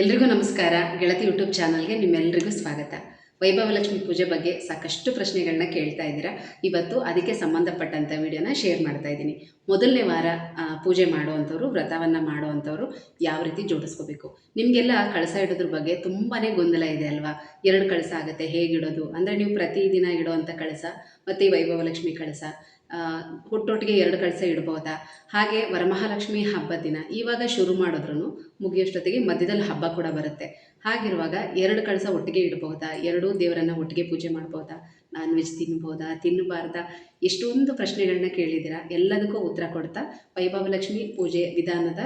ಎಲ್ರಿಗೂ ನಮಸ್ಕಾರ. ಗೆಳತಿ ಯೂಟ್ಯೂಬ್ ಚಾನಲ್ಗೆ ನಿಮ್ಮೆಲ್ಲರಿಗೂ ಸ್ವಾಗತ. ವೈಭವಲಕ್ಷ್ಮಿ ಪೂಜೆ ಬಗ್ಗೆ ಸಾಕಷ್ಟು ಪ್ರಶ್ನೆಗಳನ್ನ ಕೇಳ್ತಾ ಇದ್ದೀರಾ. ಇವತ್ತು ಅದಕ್ಕೆ ಸಂಬಂಧಪಟ್ಟಂಥ ವಿಡಿಯೋನ ಶೇರ್ ಮಾಡ್ತಾ ಇದ್ದೀನಿ. ಮೊದಲನೇ ವಾರ ಪೂಜೆ ಮಾಡುವಂಥವ್ರು, ವ್ರತವನ್ನು ಮಾಡುವಂಥವ್ರು ಯಾವ ರೀತಿ ಜೋಡಿಸ್ಕೋಬೇಕು? ನಿಮಗೆಲ್ಲ ಕಳಸ ಇಡೋದ್ರ ಬಗ್ಗೆ ತುಂಬಾ ಗೊಂದಲ ಇದೆ ಅಲ್ವಾ? ಎರಡು ಕಳಸ ಆಗುತ್ತೆ, ಹೇಗಿಡೋದು? ಅಂದರೆ ನೀವು ಪ್ರತಿದಿನ ಇಡೋವಂಥ ಕಳಸ ಮತ್ತು ವೈಭವಲಕ್ಷ್ಮಿ ಕಳಸ ಆ, ಹುಟ್ಟೊಟ್ಟಿಗೆ ಎರಡು ಕಳಸ ಇಡ್ಬೋದಾ? ಹಾಗೆ ವರಮಹಾಲಕ್ಷ್ಮಿ ಹಬ್ಬದ ದಿನ. ಇವಾಗ ಶುರು ಮಾಡಿದ್ರು ಮುಗಿಯೋಷ್ಟೊತ್ತಿಗೆ ಮಧ್ಯದಲ್ಲಿ ಹಬ್ಬ ಕೂಡ ಬರುತ್ತೆ. ಹಾಗಿರುವಾಗ ಎರಡು ಕಳಸ ಒಟ್ಟಿಗೆ ಇಡ್ಬೋದಾ? ಎರಡೂ ದೇವರನ್ನ ಒಟ್ಟಿಗೆ ಪೂಜೆ ಮಾಡ್ಬೋದಾ? ನಾನ್ ವೆಜ್ ತಿನ್ಬೋದಾ? ತಿನ್ನಬಾರ್ದಾ? ಎಷ್ಟೊಂದು ಪ್ರಶ್ನೆಗಳನ್ನ ಕೇಳಿದ್ದೀರಾ? ಎಲ್ಲದಕ್ಕೂ ಉತ್ತರ ಕೊಡ್ತಾ ವೈಭವಲಕ್ಷ್ಮಿ ಪೂಜೆ ವಿಧಾನದ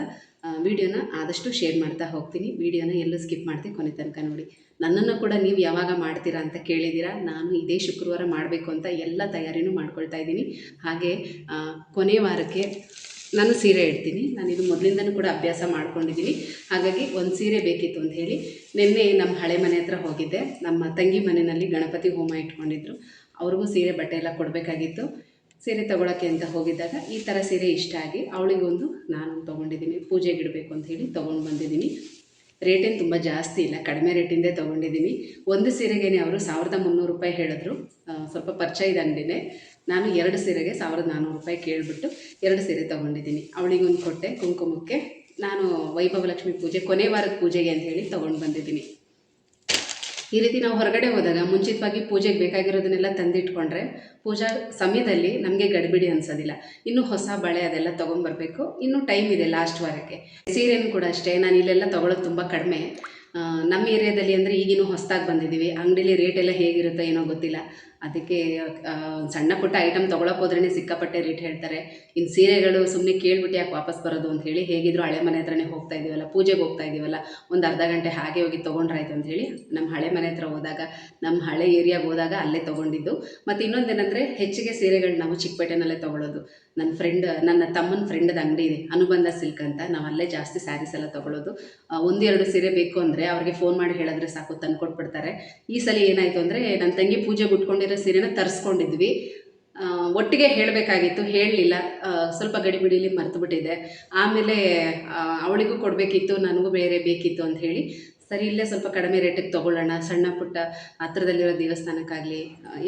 ವಿಡಿಯೋನ ಆದಷ್ಟು ಶೇರ್ ಮಾಡ್ತಾ ಹೋಗ್ತೀನಿ. ವಿಡಿಯೋನ ಎಲ್ಲೂ ಸ್ಕಿಪ್ ಮಾಡ್ತೀನಿ ಕೊನೆ ತನಕ ನೋಡಿ. ನನ್ನನ್ನು ಕೂಡ ನೀವು ಯಾವಾಗ ಮಾಡ್ತೀರಾ ಅಂತ ಕೇಳಿದ್ದೀರಾ? ನಾನು ಇದೇ ಶುಕ್ರವಾರ ಮಾಡಬೇಕು ಅಂತ ಎಲ್ಲ ತಯಾರಿನೂ ಮಾಡ್ಕೊಳ್ತಾ ಇದ್ದೀನಿ. ಹಾಗೆ ಕೊನೆ ವಾರಕ್ಕೆ ನಾನು ಸೀರೆ ಇಡ್ತೀನಿ. ನಾನು ಇದು ಮೊದಲಿಂದನೂ ಕೂಡ ಅಭ್ಯಾಸ ಮಾಡ್ಕೊಂಡಿದ್ದೀನಿ. ಹಾಗಾಗಿ ಒಂದು ಸೀರೆ ಬೇಕಿತ್ತು ಅಂತ ಹೇಳಿ ನಿನ್ನೆ ನಮ್ಮ ಹಳೆ ಮನೆ ಹತ್ರ ಹೋಗಿದ್ದೆ. ನಮ್ಮ ತಂಗಿ ಮನೆಯಲ್ಲಿ ಗಣಪತಿ ಹೋಮ ಇಟ್ಕೊಂಡಿದ್ರು. ಅವ್ರಿಗೂ ಸೀರೆ ಬಟ್ಟೆ ಎಲ್ಲ ಕೊಡಬೇಕಾಗಿತ್ತು. ಸೀರೆ ತಗೊಳಕ್ಕೆ ಅಂತ ಹೋಗಿದ್ದಾಗ ಈ ಥರ ಸೀರೆ ಇಷ್ಟ ಆಗಿ ಅವಳಿಗೊಂದು ನಾನು ತೊಗೊಂಡಿದ್ದೀನಿ, ಪೂಜೆಗೆ ಇಡಬೇಕು ಅಂತ ಹೇಳಿ ತೊಗೊಂಡು ಬಂದಿದ್ದೀನಿ. ರೇಟೇನು ತುಂಬ ಜಾಸ್ತಿ ಇಲ್ಲ, ಕಡಿಮೆ ರೇಟಿಂದೇ ತೊಗೊಂಡಿದ್ದೀನಿ. ಒಂದು ಸೀರೆಗೇನೆ ಅವರು ಸಾವಿರದ ಮುನ್ನೂರು ರೂಪಾಯಿ ಹೇಳಿದ್ರು. ಸ್ವಲ್ಪ ಪರಿಚಯ ಅಂಗಡಿನೇ. ನಾನು ಎರಡು ಸೀರೆಗೆ ಸಾವಿರದ ನಾನ್ನೂರು ರೂಪಾಯಿ ಕೇಳಿಬಿಟ್ಟು ಎರಡು ಸೀರೆ ತೊಗೊಂಡಿದ್ದೀನಿ. ಅವಳಿಗೊಂದು ಕೊಟ್ಟೆ ಕುಂಕುಮಕ್ಕೆ. ನಾನು ವೈಭವಲಕ್ಷ್ಮಿ ಪೂಜೆ, ಕೊನೆ ವಾರದ ಪೂಜೆಗೆ ಅಂತ ಹೇಳಿ ತೊಗೊಂಡು ಬಂದಿದ್ದೀನಿ. ಈ ರೀತಿ ನಾವು ಹೊರಗಡೆ ಹೋದಾಗ ಮುಂಚಿತವಾಗಿ ಪೂಜೆಗೆ ಬೇಕಾಗಿರೋದನ್ನೆಲ್ಲ ತಂದಿಟ್ಕೊಂಡ್ರೆ ಪೂಜಾ ಸಮಯದಲ್ಲಿ ನಮಗೆ ಗಡಿಬಿಡಿ ಅನ್ಸೋದಿಲ್ಲ. ಇನ್ನು ಹೊಸ ಬಳೆ ಅದೆಲ್ಲ ತೊಗೊಂಬರ್ಬೇಕು. ಇನ್ನು ಟೈಮ್ ಇದೆ ಲಾಸ್ಟ್ ವಾರಕ್ಕೆ. ಸೀರೆನೂ ಕೂಡ ಅಷ್ಟೇ. ನಾನು ಇಲ್ಲೆಲ್ಲ ತೊಗೊಳೋದು ತುಂಬ ಕಡಿಮೆ. ನಮ್ಮ ಏರಿಯಾದಲ್ಲಿ ಅಂದರೆ ಈಗಿನೂ ಹೊಸದಾಗಿ ಬಂದಿದ್ದೀವಿ. ಅಂಗಡಿಲಿ ರೇಟ್ ಎಲ್ಲ ಹೇಗಿರುತ್ತೋ ಏನೋ ಗೊತ್ತಿಲ್ಲ. ಅದಕ್ಕೆ ಸಣ್ಣ ಪುಟ್ಟ ಐಟಮ್ ತೊಗೊಳಕ್ಕೆ ಹೋದ್ರೇ ಸಿಕ್ಕಾಪಟ್ಟೆ ರೇಟ್ ಹೇಳ್ತಾರೆ. ಇನ್ನು ಸೀರೆಗಳು ಸುಮ್ಮನೆ ಕೇಳ್ಬಿಟ್ಟು ಯಾಕೆ ವಾಪಸ್ ಬರೋದು ಅಂತ ಹೇಳಿ, ಹೇಗಿದ್ರು ಹಳೆ ಮನೆ ಹತ್ರನೇ ಹೋಗ್ತಾ ಇದೀವಲ್ಲ ಪೂಜೆಗೆ ಹೋಗ್ತಾ ಇದೀವಲ್ಲ ಒಂದು ಅರ್ಧ ಗಂಟೆ ಹಾಗೆ ಹೋಗಿ ತೊಗೊಂಡ್ರಾಯ್ತು ಅಂತ ಹೇಳಿ ನಮ್ಮ ಹಳೆ ಮನೆ ಹತ್ರ ಹೋದಾಗ ನಮ್ಮ ಹಳೆ ಏರಿಯಾಗೆ ಹೋದಾಗ ಅಲ್ಲೇ ತೊಗೊಂಡಿದ್ದು. ಮತ್ತು ಇನ್ನೊಂದೇನೆಂದರೆ ಹೆಚ್ಚಿಗೆ ಸೀರೆಗಳು ನಾವು ಚಿಕ್ಕಪೇಟೆನಲ್ಲೇ ತೊಗೊಳ್ಳೋದು ನನ್ನ ಫ್ರೆಂಡ್ ನನ್ನ ತಮ್ಮನ ಫ್ರೆಂಡ್ದ ಅಂಗಡಿ ಇದೆ, ಅನುಬಂಧ ಸಿಲ್ಕ್ ಅಂತ, ನಾವು ಅಲ್ಲೇ ಜಾಸ್ತಿ ಸ್ಯಾರೀಸ್ ಎಲ್ಲ ತೊಗೊಳ್ಳೋದು ಒಂದು ಸೀರೆ ಬೇಕು ಅಂದರೆ ಅವ್ರಿಗೆ ಫೋನ್ ಮಾಡಿ ಹೇಳಿದ್ರೆ ಸಾಕು ತಂದು ಕೊಟ್ಬಿಡ್ತಾರೆ ಈ ಸಲ ಏನಾಯಿತು ಅಂದರೆ ನನ್ನ ತಂಗಿ ಪೂಜೆಗೆ ಉಟ್ಕೊಂಡಿರೋ ಸೀರೆನ ತರಿಸ್ಕೊಂಡಿದ್ವಿ. ಒಟ್ಟಿಗೆ ಹೇಳಬೇಕಾಗಿತ್ತು, ಹೇಳಲಿಲ್ಲ. ಸ್ವಲ್ಪ ಗಡಿಬಿಡಿಲಿ ಮರ್ತುಬಿಟ್ಟಿದೆ. ಆಮೇಲೆ ಅವಳಿಗೂ ಕೊಡಬೇಕಿತ್ತು, ನನಗೂ ಬೇರೆ ಬೇಕಿತ್ತು ಅಂತ ಹೇಳಿ ಸರಿ, ಇಲ್ಲೇ ಸ್ವಲ್ಪ ಕಡಿಮೆ ರೇಟಿಗೆ ತೊಗೊಳ್ಳೋಣ. ಸಣ್ಣ ಪುಟ್ಟ ಹತ್ರದಲ್ಲಿರೋ ದೇವಸ್ಥಾನಕ್ಕಾಗಲಿ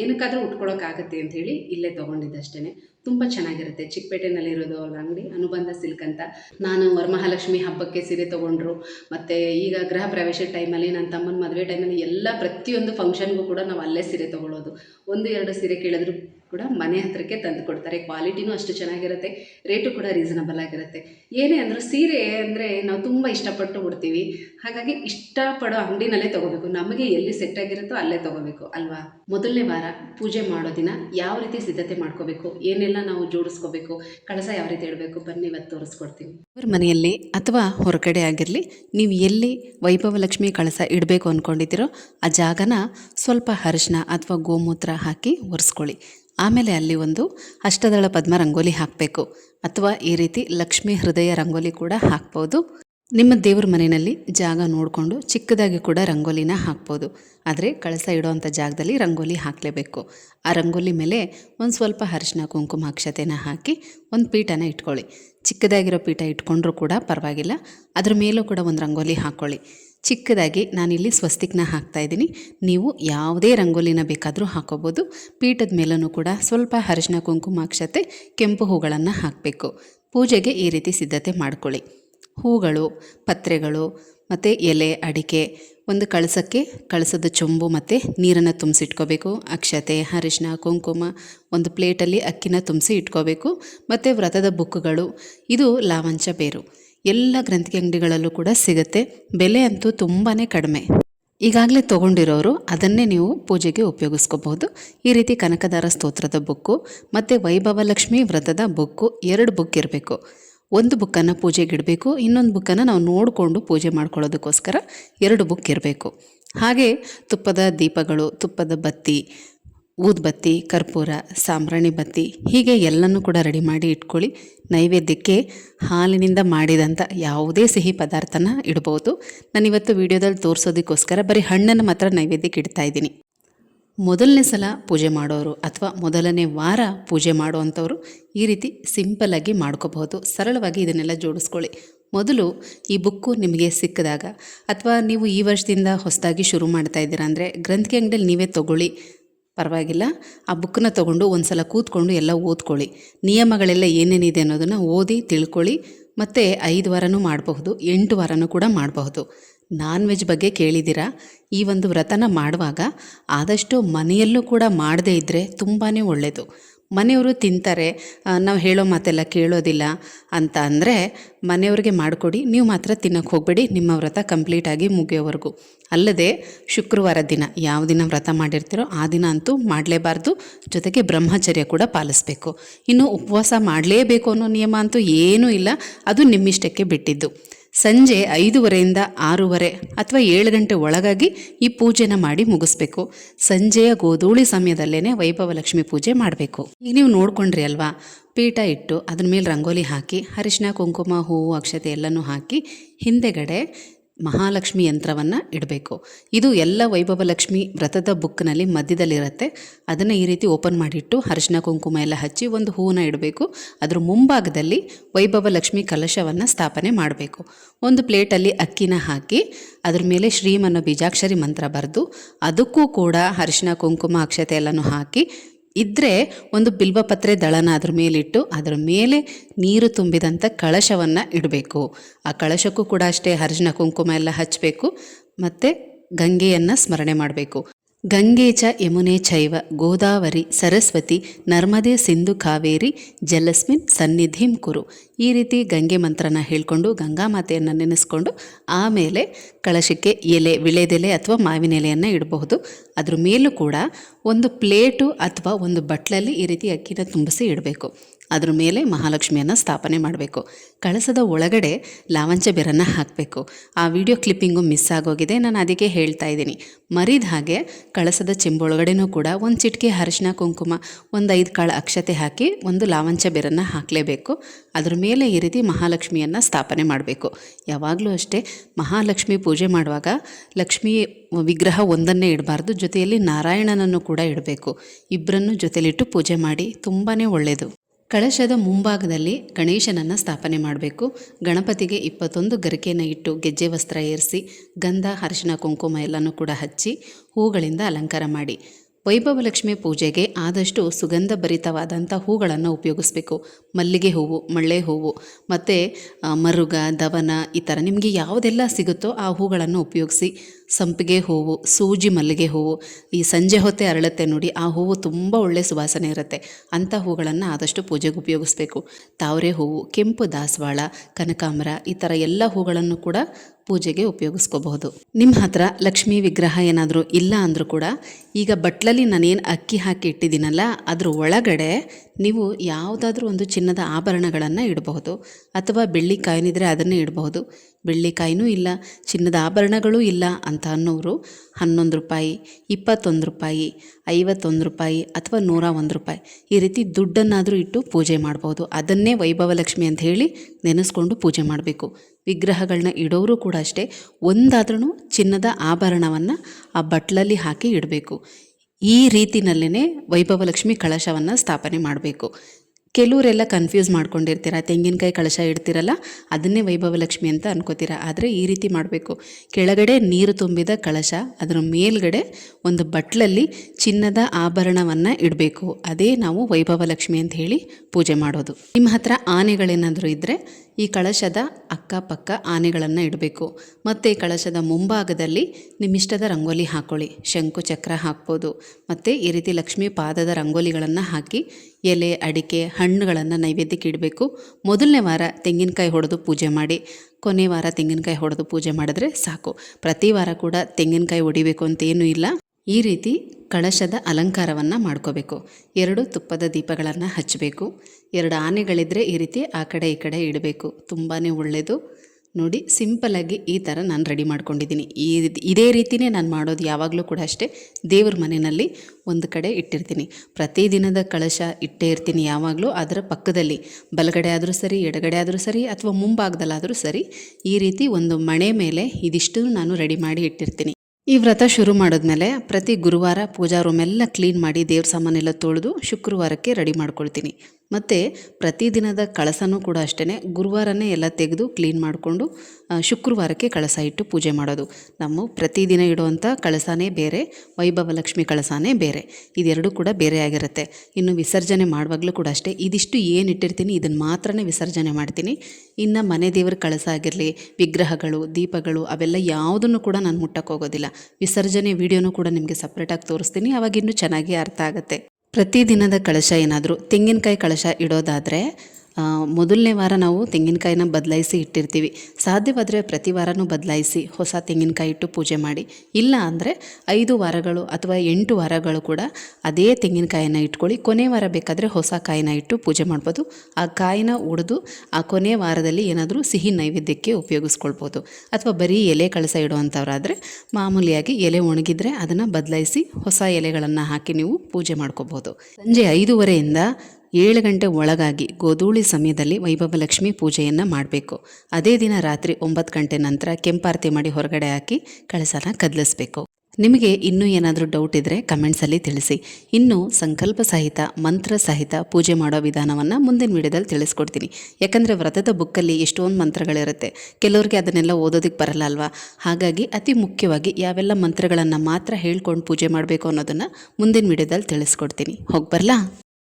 ಏನಕ್ಕಾದರೂ ಉಟ್ಕೊಳ್ಳೋಕ್ಕಾಗತ್ತೆ ಅಂತ ಹೇಳಿ ಇಲ್ಲೇ ತೊಗೊಂಡಿದ್ದಷ್ಟೇ ತುಂಬ ಚೆನ್ನಾಗಿರುತ್ತೆ. ಚಿಕ್ಕಪೇಟೆಯಲ್ಲಿರೋದು ಅವ್ರ ಅಂಗಡಿ, ಅನುಬಂಧ ಸಿಲ್ಕ್ ಅಂತ. ನಾನು ವರಮಹಾಲಕ್ಷ್ಮಿ ಹಬ್ಬಕ್ಕೆ ಸೀರೆ ತೊಗೊಂಡ್ರು. ಮತ್ತು ಈಗ ಗೃಹ ಪ್ರವೇಶ ಟೈಮಲ್ಲಿ ನನ್ನ ತಮ್ಮನ ಮದುವೆ ಟೈಮಲ್ಲಿ ಎಲ್ಲ ಪ್ರತಿಯೊಂದು ಫಂಕ್ಷನ್ಗೂ ಕೂಡ ನಾವು ಅಲ್ಲೇ ಸೀರೆ ತೊಗೊಳ್ಳೋದು ಒಂದು, ಎರಡು ಸೀರೆ ಕೇಳಿದ್ರು ಕೂಡ ಮನೆ ಹತ್ರಕ್ಕೆ ತಂದು ಕೊಡ್ತಾರೆ. ಕ್ವಾಲಿಟಿನೂ ಅಷ್ಟು ಚೆನ್ನಾಗಿರುತ್ತೆ. ರೇಟು ಕೂಡ ರೀಸನಬಲ್ ಆಗಿರುತ್ತೆ. ಏನೇ ಅಂದರೂ ಸೀರೆ ಅಂದರೆ ನಾವು ತುಂಬ ಇಷ್ಟಪಟ್ಟು ಉಡ್ತೀವಿ. ಹಾಗಾಗಿ ಇಷ್ಟಪಡೋ ಅಂಗಡಿನಲ್ಲೇ ತೊಗೋಬೇಕು. ನಮಗೆ ಎಲ್ಲಿ ಸೆಟ್ ಆಗಿರುತ್ತೋ ಅಲ್ಲೇ ತೊಗೋಬೇಕು, ಅಲ್ವಾ? ಮೊದಲನೇ ವಾರ ಪೂಜೆ ಮಾಡೋ ದಿನ ಯಾವ ರೀತಿ ಸಿದ್ಧತೆ ಮಾಡ್ಕೋಬೇಕು, ಏನೆಲ್ಲ ನಾವು ಜೋಡಿಸ್ಕೋಬೇಕು, ಕಳಸ ಯಾವ ರೀತಿ ಇಡಬೇಕು, ಬನ್ನಿ ಇವತ್ತು ತೋರಿಸ್ಕೊಡ್ತೀನಿ. ಅವ್ರ ಮನೆಯಲ್ಲಿ ಅಥವಾ ಹೊರಗಡೆ ಆಗಿರಲಿ, ನೀವು ಎಲ್ಲಿ ವೈಭವಲಕ್ಷ್ಮಿ ಕಳಸ ಇಡಬೇಕು ಅಂದ್ಕೊಂಡಿದ್ದೀರೋ ಆ ಜಾಗನ ಸ್ವಲ್ಪ ಅರಿಶಿನ ಅಥವಾ ಗೋಮೂತ್ರ ಹಾಕಿ ಒರೆಸ್ಕೊಳ್ಳಿ. ಆಮೇಲೆ ಅಲ್ಲಿ ಒಂದು ಅಷ್ಟದಳ ಪದ್ಮ ರಂಗೋಲಿ ಹಾಕಬೇಕು. ಅಥವಾ ಈ ರೀತಿ ಲಕ್ಷ್ಮೀ ಹೃದಯ ರಂಗೋಲಿ ಕೂಡ ಹಾಕ್ಬೋದು. ನಿಮ್ಮ ದೇವ್ರ ಮನೆಯಲ್ಲಿ ಜಾಗ ನೋಡಿಕೊಂಡು ಚಿಕ್ಕದಾಗಿ ಕೂಡ ರಂಗೋಲಿನ ಹಾಕ್ಬೋದು. ಆದರೆ ಕಳಸ ಇಡೋವಂಥ ಜಾಗದಲ್ಲಿ ರಂಗೋಲಿ ಹಾಕಲೇಬೇಕು. ಆ ರಂಗೋಲಿ ಮೇಲೆ ಒಂದು ಸ್ವಲ್ಪ ಅರಿಶಿನ ಕುಂಕುಮ, ಅಕ್ಷತೆನ ಹಾಕಿ ಒಂದು ಪೀಠನ ಇಟ್ಕೊಳ್ಳಿ. ಚಿಕ್ಕದಾಗಿರೋ ಪೀಠ ಇಟ್ಕೊಂಡ್ರೂ ಕೂಡ ಪರವಾಗಿಲ್ಲ. ಅದ್ರ ಮೇಲೂ ಕೂಡ ಒಂದು ರಂಗೋಲಿ ಹಾಕ್ಕೊಳ್ಳಿ ಚಿಕ್ಕದಾಗಿ ನಾನಿಲ್ಲಿ ಸ್ವಸ್ತಿಕ್ನ ಹಾಕ್ತಾ ಇದ್ದೀನಿ. ನೀವು ಯಾವುದೇ ರಂಗೋಲಿನ ಬೇಕಾದರೂ ಹಾಕೋಬೋದು. ಪೀಠದ ಮೇಲೂ ಕೂಡ ಸ್ವಲ್ಪ ಅರಿಶಿನ ಕುಂಕುಮ, ಅಕ್ಷತೆ, ಕೆಂಪು ಹೂಗಳನ್ನು ಹಾಕಬೇಕು. ಪೂಜೆಗೆ ಈ ರೀತಿ ಸಿದ್ಧತೆ ಮಾಡ್ಕೊಳ್ಳಿ. ಹೂಗಳು, ಪತ್ರೆಗಳು ಮತ್ತು ಎಲೆ, ಅಡಿಕೆ, ಒಂದು ಕಳಸಕ್ಕೆ ಕಳಸದ ಚೊಂಬು ಮತ್ತು ನೀರನ್ನು ತುಂಬಿಸಿಟ್ಕೋಬೇಕು. ಅಕ್ಷತೆ ಅರಿಶಿನ ಕುಂಕುಮ, ಒಂದು ಪ್ಲೇಟಲ್ಲಿ ಅಕ್ಕಿನ ತುಂಬಿಸಿ ಇಟ್ಕೋಬೇಕು. ಮತ್ತು ವ್ರತದ ಬುಕ್ಗಳು ಇದು ಲಾವಂಚ ಬೇರು. ಎಲ್ಲ ಗ್ರಂಥಿಗೆ ಅಂಗಡಿಗಳಲ್ಲೂ ಕೂಡ ಸಿಗುತ್ತೆ. ಬೆಲೆ ಅಂತೂ ತುಂಬಾ ಕಡಿಮೆ. ಈಗಾಗಲೇ ತೊಗೊಂಡಿರೋರು ಅದನ್ನೇ ನೀವು ಪೂಜೆಗೆ ಉಪಯೋಗಿಸ್ಕೋಬಹುದು. ಈ ರೀತಿ ಕನಕದಾರ ಸ್ತೋತ್ರದ ಬುಕ್ಕು ಮತ್ತು ವೈಭವಲಕ್ಷ್ಮಿ ವ್ರತದ ಬುಕ್ಕು ಎರಡು ಬುಕ್ ಇರಬೇಕು. ಒಂದು ಬುಕ್ಕನ್ನು ಪೂಜೆಗೆ ಇಡಬೇಕು, ಇನ್ನೊಂದು ಬುಕ್ಕನ್ನು ನಾವು ನೋಡಿಕೊಂಡು ಪೂಜೆ ಮಾಡ್ಕೊಳ್ಳೋದಕ್ಕೋಸ್ಕರ ಎರಡು ಬುಕ್ ಇರಬೇಕು. ಹಾಗೆ ತುಪ್ಪದ ದೀಪಗಳು, ತುಪ್ಪದ ಬತ್ತಿ ಊದ್ಬತ್ತಿ, ಕರ್ಪೂರ, ಸಾಂಬ್ರಾಣಿ ಬತ್ತಿ ಹೀಗೆ ಎಲ್ಲನೂ ಕೂಡ ರೆಡಿ ಮಾಡಿ ಇಟ್ಕೊಳ್ಳಿ. ನೈವೇದ್ಯಕ್ಕೆ ಹಾಲಿನಿಂದ ಮಾಡಿದಂಥ ಯಾವುದೇ ಸಿಹಿ ಪದಾರ್ಥನ ಇಡ್ಬೋದು. ನಾನಿವತ್ತು ವಿಡಿಯೋದಲ್ಲಿ ತೋರಿಸೋದಕ್ಕೋಸ್ಕರ ಬರೀ ಹಣ್ಣನ್ನು ಮಾತ್ರ ನೈವೇದ್ಯಕ್ಕೆ ಇಡ್ತಾ ಇದ್ದೀನಿ. ಮೊದಲನೇ ಸಲ ಪೂಜೆ ಮಾಡೋರು ಅಥವಾ ಮೊದಲನೇ ವಾರ ಪೂಜೆ ಮಾಡುವಂಥವ್ರು ಈ ರೀತಿ ಸಿಂಪಲಾಗಿ ಮಾಡ್ಕೋಬಹುದು. ಸರಳವಾಗಿ ಇದನ್ನೆಲ್ಲ ಜೋಡಿಸ್ಕೊಳ್ಳಿ. ಮೊದಲು ಈ ಬುಕ್ಕು ನಿಮಗೆ ಸಿಕ್ಕಿದಾಗ ಅಥವಾ ನೀವು ಈ ವರ್ಷದಿಂದ ಹೊಸದಾಗಿ ಶುರು ಮಾಡ್ತಾ ಇದ್ದೀರಾ ಅಂದರೆ ಗ್ರಂಥಿಕೆ ಅಂಗಡಿಯಲ್ಲಿ ನೀವೇ ತೊಗೊಳ್ಳಿ. ಪರವಾಗಿಲ್ಲ. ಆ ಬುಕ್ಕನ್ನ ತೊಗೊಂಡು ಒಂದು ಸಲ ಕೂತ್ಕೊಂಡು ಎಲ್ಲ ಓದ್ಕೊಳ್ಳಿ. ನಿಯಮಗಳೆಲ್ಲ ಏನೇನಿದೆ ಅನ್ನೋದನ್ನು ಓದಿ, ತಿಳ್ಕೊಳ್ಳಿ. ಮತ್ತು ಐದು ವಾರನೂ ಮಾಡಬಹುದು, ಎಂಟು ವಾರನೂ ಕೂಡ ಮಾಡಬಹುದು. ನಾನ್ ವೆಜ್ ಬಗ್ಗೆ ಕೇಳಿದ್ದೀರಾ? ಈ ಒಂದು ವ್ರತನ ಮಾಡುವಾಗ ಆದಷ್ಟು ಮನೆಯಲ್ಲೂ ಕೂಡ ಮಾಡದೇ ಇದ್ದರೆ ತುಂಬಾ ಒಳ್ಳೆಯದು ಮನೆಯವರು ತಿಂತಾರೆ ನಾವು ಹೇಳೋ ಮಾತೆಲ್ಲ ಕೇಳೋದಿಲ್ಲ ಅಂತ ಅಂದರೆ ಮನೆಯವ್ರಿಗೆ ಮಾಡಿಕೊಡಿ, ನೀವು ಮಾತ್ರ ತಿನ್ನೋಕ್ಕೆ ಹೋಗಬೇಡಿ, ನಿಮ್ಮ ವ್ರತ ಕಂಪ್ಲೀಟಾಗಿ ಮುಗಿಯೋವರೆಗೂ. ಅಲ್ಲದೆ ಶುಕ್ರವಾರ ದಿನ ಯಾವ ದಿನ ವ್ರತ ಮಾಡಿರ್ತೀರೋ ಆ ದಿನ ಅಂತೂ ಮಾಡಲೇಬಾರ್ದು, ಜೊತೆಗೆ ಬ್ರಹ್ಮಚರ್ಯ ಕೂಡ ಪಾಲಿಸಬೇಕು. ಇನ್ನು ಉಪವಾಸ ಮಾಡಲೇಬೇಕು ಅನ್ನೋ ನಿಯಮ ಅಂತೂ ಏನೂ ಇಲ್ಲ, ಅದು ನಿಮ್ಮಿಷ್ಟಕ್ಕೆ ಬಿಟ್ಟಿದ್ದು. ಸಂಜೆ ಐದೂವರೆಯಿಂದ ಆರೂವರೆ ಅಥವಾ ಏಳು ಗಂಟೆ ಒಳಗಾಗಿ ಈ ಪೂಜೆನ ಮಾಡಿ ಮುಗಿಸ್ಬೇಕು. ಸಂಜೆಯ ಗೋಧೂಳಿ ಸಮಯದಲ್ಲೇ ವೈಭವ ಲಕ್ಷ್ಮಿ ಪೂಜೆ ಮಾಡಬೇಕು. ಈಗ ನೀವು ನೋಡ್ಕೊಂಡ್ರಿ ಅಲ್ವಾ? ಪೀಠ ಇಟ್ಟು ಅದ್ರ ಮೇಲೆ ರಂಗೋಲಿ ಹಾಕಿ ಅರಿಶಿನ ಕುಂಕುಮ, ಹೂವು, ಅಕ್ಷತೆ ಎಲ್ಲನೂ ಹಾಕಿ ಹಿಂದೆಗಡೆ ಮಹಾಲಕ್ಷ್ಮಿ ಯಂತ್ರವನ್ನು ಇಡಬೇಕು. ಇದು ಎಲ್ಲ ವೈಭವ ಲಕ್ಷ್ಮಿ ವ್ರತದ ಬುಕ್ನಲ್ಲಿ ಮಧ್ಯದಲ್ಲಿರುತ್ತೆ. ಅದನ್ನು ಈ ರೀತಿ ಓಪನ್ ಮಾಡಿಟ್ಟು ಅರಿಶಿನ ಕುಂಕುಮ ಎಲ್ಲ ಹಚ್ಚಿ ಒಂದು ಹೂವನ್ನ ಇಡಬೇಕು. ಅದರ ಮುಂಭಾಗದಲ್ಲಿ ವೈಭವ ಲಕ್ಷ್ಮಿ ಕಲಶವನ್ನು ಸ್ಥಾಪನೆ ಮಾಡಬೇಕು. ಒಂದು ಪ್ಲೇಟಲ್ಲಿ ಅಕ್ಕಿನ ಹಾಕಿ, ಅದ್ರ ಮೇಲೆ ಶ್ರೀಮ್ ಬೀಜಾಕ್ಷರಿ ಮಂತ್ರ ಬರೆದು, ಅದಕ್ಕೂ ಕೂಡ ಅರಿಶಿನ ಕುಂಕುಮ, ಅಕ್ಷತೆ ಎಲ್ಲನೂ ಹಾಕಿ ಇದ್ದರೆ ಒಂದು ಬಿಲ್ವಪತ್ರೆ ದಳನ ಅದ್ರ ಮೇಲಿಟ್ಟು ಅದರ ಮೇಲೆ ನೀರು ತುಂಬಿದಂಥ ಕಳಶವನ್ನು ಇಡಬೇಕು. ಆ ಕಳಶಕ್ಕೂ ಕೂಡ ಅಷ್ಟೇ ಅರಿಶಿನ ಕುಂಕುಮ ಎಲ್ಲ ಹಚ್ಚಬೇಕು ಮತ್ತು ಗಂಗೆಯನ್ನು ಸ್ಮರಣೆ ಮಾಡಬೇಕು. ಗಂಗೆ ಚ ಯಮುನೆ ಚೈವ ಗೋದಾವರಿ ಸರಸ್ವತಿ ನರ್ಮದೆ ಸಿಂಧು ಕಾವೇರಿ ಜಲಸ್ಮಿನ್ ಸನ್ನಿಧಿಂ ಕುರು. ಈ ರೀತಿ ಗಂಗೆ ಮಂತ್ರನ ಹೇಳ್ಕೊಂಡು ಗಂಗಾ ಮಾತೆಯನ್ನು ನೆನೆಸ್ಕೊಂಡು ಆಮೇಲೆ ಕಳಶಕ್ಕೆ ಎಲೆ, ವಿಳೆದೆಲೆ ಅಥವಾ ಮಾವಿನ ಎಲೆಯನ್ನು ಇಡಬಹುದು. ಅದ್ರ ಮೇಲೂ ಕೂಡ ಒಂದು ಪ್ಲೇಟು ಅಥವಾ ಒಂದು ಬಟ್ಲಲ್ಲಿ ಈ ರೀತಿ ಅಕ್ಕಿನ ತುಂಬಿಸಿ ಇಡಬೇಕು. ಅದ್ರ ಮೇಲೆ ಮಹಾಲಕ್ಷ್ಮಿಯನ್ನು ಸ್ಥಾಪನೆ ಮಾಡಬೇಕು. ಕಳಸದ ಒಳಗಡೆ ಲಾವಂಚ ಬೆರನ್ನು ಹಾಕಬೇಕು. ಆ ವಿಡಿಯೋ ಕ್ಲಿಪ್ಪಿಂಗು ಮಿಸ್ ಆಗೋಗಿದೆ, ನಾನು ಅದಕ್ಕೆ ಹೇಳ್ತಾ ಇದ್ದೀನಿ. ಮರಿದ ಹಾಗೆ ಕಳಸದ ಚೆಂಬೊಳಗಡೆನೂ ಕೂಡ ಒಂದು ಚಿಟಿಕೆ ಅರಿಶಿನ ಕುಂಕುಮ, ಒಂದು ಐದು ಕಾಳು ಅಕ್ಷತೆ ಹಾಕಿ ಒಂದು ಲಾವಂಚ ಬೆರನ್ನು ಹಾಕಲೇಬೇಕು. ಅದ್ರ ಮೇಲೆ ಈ ರೀತಿ ಮಹಾಲಕ್ಷ್ಮಿಯನ್ನು ಸ್ಥಾಪನೆ ಮಾಡಬೇಕು. ಯಾವಾಗಲೂ ಅಷ್ಟೇ ಮಹಾಲಕ್ಷ್ಮಿ ಪೂಜೆ ಮಾಡುವಾಗ ಲಕ್ಷ್ಮಿ ವಿಗ್ರಹ ಒಂದನ್ನೇ ಇಡಬಾರ್ದು, ಜೊತೆಯಲ್ಲಿ ನಾರಾಯಣನನ್ನು ಕೂಡ ಇಡಬೇಕು. ಇಬ್ಬರನ್ನು ಜೊತೆಲಿಟ್ಟು ಪೂಜೆ ಮಾಡಿ ತುಂಬಾ ಒಳ್ಳೆಯದು ಕಳಶದ ಮುಂಭಾಗದಲ್ಲಿ ಗಣೇಶನನ್ನು ಸ್ಥಾಪನೆ ಮಾಡಬೇಕು. ಗಣಪತಿಗೆ ಇಪ್ಪತ್ತೊಂದು ಗರಿಕೆಯನ್ನು ಇಟ್ಟು ಗೆಜ್ಜೆ ವಸ್ತ್ರ ಏರಿಸಿ, ಗಂಧ ಅರಿಶಿನ ಕುಂಕುಮ ಎಲ್ಲನೂ ಕೂಡ ಹಚ್ಚಿ ಹೂಗಳಿಂದ ಅಲಂಕಾರ ಮಾಡಿ. ವೈಭವಲಕ್ಷ್ಮಿ ಪೂಜೆಗೆ ಆದಷ್ಟು ಸುಗಂಧ ಭರಿತವಾದಂಥ ಹೂಗಳನ್ನು ಉಪಯೋಗಿಸ್ಬೇಕು. ಮಲ್ಲಿಗೆ ಹೂವು, ಮಳ್ಳೆ ಹೂವು, ಮತ್ತು ಮರುಗ, ದವನ ಈ ಥರ ನಿಮಗೆ ಯಾವುದೆಲ್ಲ ಸಿಗುತ್ತೋ ಆ ಹೂಗಳನ್ನು ಉಪಯೋಗಿಸಿ ಸಂಪಿಗೆ ಹೂವು, ಸೂಜಿ ಮಲ್ಲಿಗೆ ಹೂವು, ಈ ಸಂಜೆ ಹೊತ್ತೆ ಅರಳುತ್ತೆ ನೋಡಿ, ಆ ಹೂವು ತುಂಬ ಒಳ್ಳೆಯ ಸುವಾಸನೆ ಇರುತ್ತೆ. ಅಂಥ ಹೂಗಳನ್ನು ಆದಷ್ಟು ಪೂಜೆಗೆ ಉಪಯೋಗಿಸ್ಬೇಕು. ತಾವರೆ ಹೂವು, ಕೆಂಪು ದಾಸವಾಳ, ಕನಕಾಂಬರ, ಈ ಥರ ಎಲ್ಲ ಹೂಗಳನ್ನು ಕೂಡ ಪೂಜೆಗೆ ಉಪಯೋಗಿಸ್ಕೋಬಹುದು. ನಿಮ್ಮ ಹತ್ರ ಲಕ್ಷ್ಮೀ ವಿಗ್ರಹ ಏನಾದರೂ ಇಲ್ಲ ಅಂದರೂ ಕೂಡ, ಈಗ ಬಟ್ಲಲ್ಲಿ ನಾನೇನು ಅಕ್ಕಿ ಹಾಕಿ ಇಟ್ಟಿದ್ದೀನಲ್ಲ, ಅದ್ರ ಒಳಗಡೆ ನೀವು ಯಾವುದಾದ್ರೂ ಒಂದು ಚಿನ್ನದ ಆಭರಣಗಳನ್ನು ಇಡಬಹುದು, ಅಥವಾ ಬೆಳ್ಳಿ ಕಾಯಿನಿದ್ರೆ ಅದನ್ನೇ ಇಡಬಹುದು. ಬೆಳ್ಳಿ ಕಾಯಿನೂ ಇಲ್ಲ, ಚಿನ್ನದ ಆಭರಣಗಳೂ ಇಲ್ಲ ಅಂತ ಅನ್ನೋರು ಹನ್ನೊಂದು ರೂಪಾಯಿ, ಇಪ್ಪತ್ತೊಂದು ರೂಪಾಯಿ, ಐವತ್ತೊಂದು ರೂಪಾಯಿ ಅಥವಾ ನೂರ ಒಂದು ರೂಪಾಯಿ. ಈ ರೀತಿ ದುಡ್ಡನ್ನಾದರೂ ಇಟ್ಟು ಪೂಜೆ ಮಾಡ್ಬೋದು. ಅದನ್ನೇ ವೈಭವಲಕ್ಷ್ಮಿ ಅಂತ ಹೇಳಿ ನೆನೆಸ್ಕೊಂಡು ಪೂಜೆ ಮಾಡಬೇಕು. ವಿಗ್ರಹಗಳನ್ನ ಇಡೋರು ಕೂಡ ಅಷ್ಟೇ. ಒಂದಾದ್ರೂ ಚಿನ್ನದ ಆಭರಣವನ್ನು ಆ ಬಟ್ಲಲ್ಲಿ ಹಾಕಿ ಇಡಬೇಕು. ಈ ರೀತಿನಲ್ಲೇ ವೈಭವಲಕ್ಷ್ಮಿ ಕಳಶವನ್ನು ಸ್ಥಾಪನೆ ಮಾಡಬೇಕು. ಕೆಲವರೆಲ್ಲ ಕನ್ಫ್ಯೂಸ್ ಮಾಡ್ಕೊಂಡಿರ್ತೀರ, ತೆಂಗಿನಕಾಯಿ ಕಳಶ ಇಡ್ತೀರಲ್ಲ, ಅದನ್ನೇ ವೈಭವಲಕ್ಷ್ಮಿ ಅಂತ ಅನ್ಕೋತೀರ. ಆದರೆ ಈ ರೀತಿ ಮಾಡಬೇಕು. ಕೆಳಗಡೆ ನೀರು ತುಂಬಿದ ಕಳಶ, ಅದರ ಮೇಲ್ಗಡೆ ಒಂದು ಬಟ್ಲಲ್ಲಿ ಚಿನ್ನದ ಆಭರಣವನ್ನು ಇಡಬೇಕು. ಅದೇ ನಾವು ವೈಭವಲಕ್ಷ್ಮಿ ಅಂತ ಹೇಳಿ ಪೂಜೆ ಮಾಡೋದು. ನಿಮ್ಮ ಹತ್ರ ಆನೆಗಳೇನಾದರೂ ಇದ್ದರೆ ಈ ಕಳಶದ ಅಕ್ಕಪಕ್ಕ ಆನೆಗಳನ್ನು ಇಡಬೇಕು. ಮತ್ತು ಕಳಶದ ಮುಂಭಾಗದಲ್ಲಿ ನಿಮ್ಮಿಷ್ಟದ ರಂಗೋಲಿ ಹಾಕೊಳ್ಳಿ. ಶಂಕು ಚಕ್ರ ಹಾಕ್ಬೋದು. ಮತ್ತು ಈ ರೀತಿ ಲಕ್ಷ್ಮೀ ಪಾದದ ರಂಗೋಲಿಗಳನ್ನು ಹಾಕಿ ಎಲೆ, ಅಡಿಕೆ, ಹಣ್ಣುಗಳನ್ನು ನೈವೇದ್ಯಕ್ಕೆ ಇಡಬೇಕು. ಮೊದಲನೇ ವಾರ ತೆಂಗಿನಕಾಯಿ ಹೊಡೆದು ಪೂಜೆ ಮಾಡಿ. ಕೊನೆ ವಾರ ತೆಂಗಿನಕಾಯಿ ಹೊಡೆದು ಪೂಜೆ ಮಾಡಿದ್ರೆ ಸಾಕು. ಪ್ರತಿ ವಾರ ಕೂಡ ತೆಂಗಿನಕಾಯಿ ಹೊಡಿಬೇಕು ಅಂತ ಏನೂ ಇಲ್ಲ. ಈ ರೀತಿ ಕಳಶದ ಅಲಂಕಾರವನ್ನು ಮಾಡ್ಕೋಬೇಕು. ಎರಡು ತುಪ್ಪದ ದೀಪಗಳನ್ನು ಹಚ್ಚಬೇಕು ಎರಡು ಆನೆಗಳಿದ್ದರೆ ಈ ರೀತಿ ಆ ಕಡೆ ಈ ಕಡೆ ಇಡಬೇಕು. ತುಂಬಾ ಒಳ್ಳೆಯದು ನೋಡಿ ಸಿಂಪಲಾಗಿ ಈ ಥರ ನಾನು ರೆಡಿ ಮಾಡ್ಕೊಂಡಿದ್ದೀನಿ. ಈ ಇದೇ ರೀತಿಯೇ ನಾನು ಮಾಡೋದು ಯಾವಾಗಲೂ ಕೂಡ ಅಷ್ಟೇ. ದೇವ್ರ ಮನೆಯಲ್ಲಿ ಒಂದು ಕಡೆ ಇಟ್ಟಿರ್ತೀನಿ. ಪ್ರತಿದಿನದ ಕಳಶ ಇಟ್ಟೇ ಇರ್ತೀನಿ ಯಾವಾಗಲೂ. ಅದರ ಪಕ್ಕದಲ್ಲಿ ಬಲಗಡೆ ಆದರೂ ಸರಿ, ಎಡಗಡೆ ಆದರೂ ಸರಿ, ಅಥವಾ ಮುಂಭಾಗದಲ್ಲಾದರೂ ಸರಿ ಈ ರೀತಿ ಒಂದು ಮಣೆ ಮೇಲೆ ಇದಿಷ್ಟು ನಾನು ರೆಡಿ ಮಾಡಿ ಇಟ್ಟಿರ್ತೀನಿ. ಈ ವ್ರತ ಶುರು ಮಾಡಿದ್ಮೇಲೆ ಪ್ರತಿ ಗುರುವಾರ ಪೂಜಾ ರೂಮ್ ಎಲ್ಲ ಕ್ಲೀನ್ ಮಾಡಿ ದೇವ್ರ ಸಾಮಾನೆಲ್ಲ ತೊಳೆದು ಶುಕ್ರವಾರಕ್ಕೆ ರೆಡಿ ಮಾಡ್ಕೊಳ್ತೀನಿ. ಮತ್ತು ಪ್ರತಿದಿನದ ಕಳಸನೂ ಕೂಡ ಅಷ್ಟೇ ಗುರುವಾರನೇ ಎಲ್ಲ ತೆಗೆದು ಕ್ಲೀನ್ ಮಾಡಿಕೊಂಡು ಶುಕ್ರವಾರಕ್ಕೆ ಕಳಸ ಇಟ್ಟು ಪೂಜೆ ಮಾಡೋದು. ನಮ್ಮ ಪ್ರತಿದಿನ ಇಡುವಂಥ ಕಳಸನೇ ಬೇರೆ ವೈಭವ ಲಕ್ಷ್ಮಿ ಕಳಸನೇ ಬೇರೆ. ಇದೆರಡೂ ಕೂಡ ಬೇರೆ ಆಗಿರುತ್ತೆ. ಇನ್ನು ವಿಸರ್ಜನೆ ಮಾಡುವಾಗಲೂ ಕೂಡ ಅಷ್ಟೇ. ಇದಿಷ್ಟು ಏನು ಇಟ್ಟಿರ್ತೀನಿ ಇದನ್ನು ಮಾತ್ರನೇ ವಿಸರ್ಜನೆ ಮಾಡ್ತೀನಿ. ಇನ್ನು ಮನೆ ದೇವರ ಕಳಸ ಆಗಿರಲಿ, ವಿಗ್ರಹಗಳು, ದೀಪಗಳು, ಅವೆಲ್ಲ ಯಾವುದನ್ನು ಕೂಡ ನಾನು ಮುಟ್ಟಕ್ಕೆ ಹೋಗೋದಿಲ್ಲ. ವಿಸರ್ಜನೆ ವಿಡಿಯೋನೂ ಕೂಡ ನಿಮಗೆ ಸಪ್ರೇಟಾಗಿ ತೋರಿಸ್ತೀನಿ. ಅವಾಗಿನ್ನೂ ಚೆನ್ನಾಗಿ ಅರ್ಥ ಆಗುತ್ತೆ. ಪ್ರತಿದಿನದ ಕಳಶ ಏನಾದರೂ ತೆಂಗಿನಕಾಯಿ ಕಳಶ ಇಡೋದಾದರೆ ಮೊದಲನೇ ವಾರ ನಾವು ತೆಂಗಿನಕಾಯಿನ ಬದಲಾಯಿಸಿ ಇಟ್ಟಿರ್ತೀವಿ. ಸಾಧ್ಯವಾದರೆ ಪ್ರತಿ ವಾರನೂ ಬದಲಾಯಿಸಿ ಹೊಸ ತೆಂಗಿನಕಾಯಿ ಇಟ್ಟು ಪೂಜೆ ಮಾಡಿ. ಇಲ್ಲ ಅಂದರೆ ಐದು ವಾರಗಳು ಅಥವಾ ಎಂಟು ವಾರಗಳು ಕೂಡ ಅದೇ ತೆಂಗಿನಕಾಯಿನ ಇಟ್ಕೊಳ್ಳಿ. ಕೊನೆ ವಾರ ಬೇಕಾದರೆ ಹೊಸ ಕಾಯಿನ ಇಟ್ಟು ಪೂಜೆ ಮಾಡ್ಬೋದು. ಆ ಕಾಯಿನ ಉಡಿದು ಆ ಕೊನೆ ವಾರದಲ್ಲಿ ಏನಾದರೂ ಸಿಹಿ ನೈವೇದ್ಯಕ್ಕೆ ಉಪಯೋಗಿಸ್ಕೊಳ್ಬೋದು. ಅಥವಾ ಬರೀ ಎಲೆ ಕಳಸ ಇಡುವಂಥವ್ರಾದರೆ ಮಾಮೂಲಿಯಾಗಿ ಎಲೆ ಒಣಗಿದ್ರೆ ಅದನ್ನು ಬದಲಾಯಿಸಿ ಹೊಸ ಎಲೆಗಳನ್ನು ಹಾಕಿ ನೀವು ಪೂಜೆ ಮಾಡ್ಕೋಬೋದು ಸಂಜೆ ಐದೂವರೆಯಿಂದ ಏಳು ಗಂಟೆ ಒಳಗಾಗಿ ಗೋಧೂಳಿ ಸಮಯದಲ್ಲಿ ವೈಭವ ಲಕ್ಷ್ಮಿ ಪೂಜೆಯನ್ನು ಮಾಡಬೇಕು. ಅದೇ ದಿನ ರಾತ್ರಿ ಒಂಬತ್ತು ಗಂಟೆ ನಂತರ ಕೆಂಪಾರತಿ ಮಾಡಿ ಹೊರಗಡೆ ಹಾಕಿ ಕಳಸನ ಕದಲಿಸ್ಬೇಕು. ನಿಮಗೆ ಇನ್ನೂ ಏನಾದರೂ ಡೌಟ್ ಇದ್ದರೆ ಕಮೆಂಟ್ಸಲ್ಲಿ ತಿಳಿಸಿ. ಇನ್ನು ಸಂಕಲ್ಪ ಸಹಿತ, ಮಂತ್ರ ಸಹಿತ ಪೂಜೆ ಮಾಡೋ ವಿಧಾನವನ್ನು ಮುಂದಿನ ವಿಡಿಯೋದಲ್ಲಿ ತಿಳಿಸ್ಕೊಡ್ತೀನಿ. ಯಾಕಂದರೆ ವ್ರತದ ಬುಕ್ಕಲ್ಲಿ ಎಷ್ಟೊಂದು ಮಂತ್ರಗಳಿರುತ್ತೆ. ಕೆಲವ್ರಿಗೆ ಅದನ್ನೆಲ್ಲ ಓದೋದಕ್ಕೆ ಬರಲ್ಲ ಅಲ್ವಾ? ಹಾಗಾಗಿ ಅತಿ ಮುಖ್ಯವಾಗಿ ಯಾವೆಲ್ಲ ಮಂತ್ರಗಳನ್ನು ಮಾತ್ರ ಹೇಳ್ಕೊಂಡು ಪೂಜೆ ಮಾಡಬೇಕು ಅನ್ನೋದನ್ನು ಮುಂದಿನ ವಿಡಿಯೋದಲ್ಲಿ ತಿಳಿಸ್ಕೊಡ್ತೀನಿ. ಹೋಗಿ ಬರಲಾ?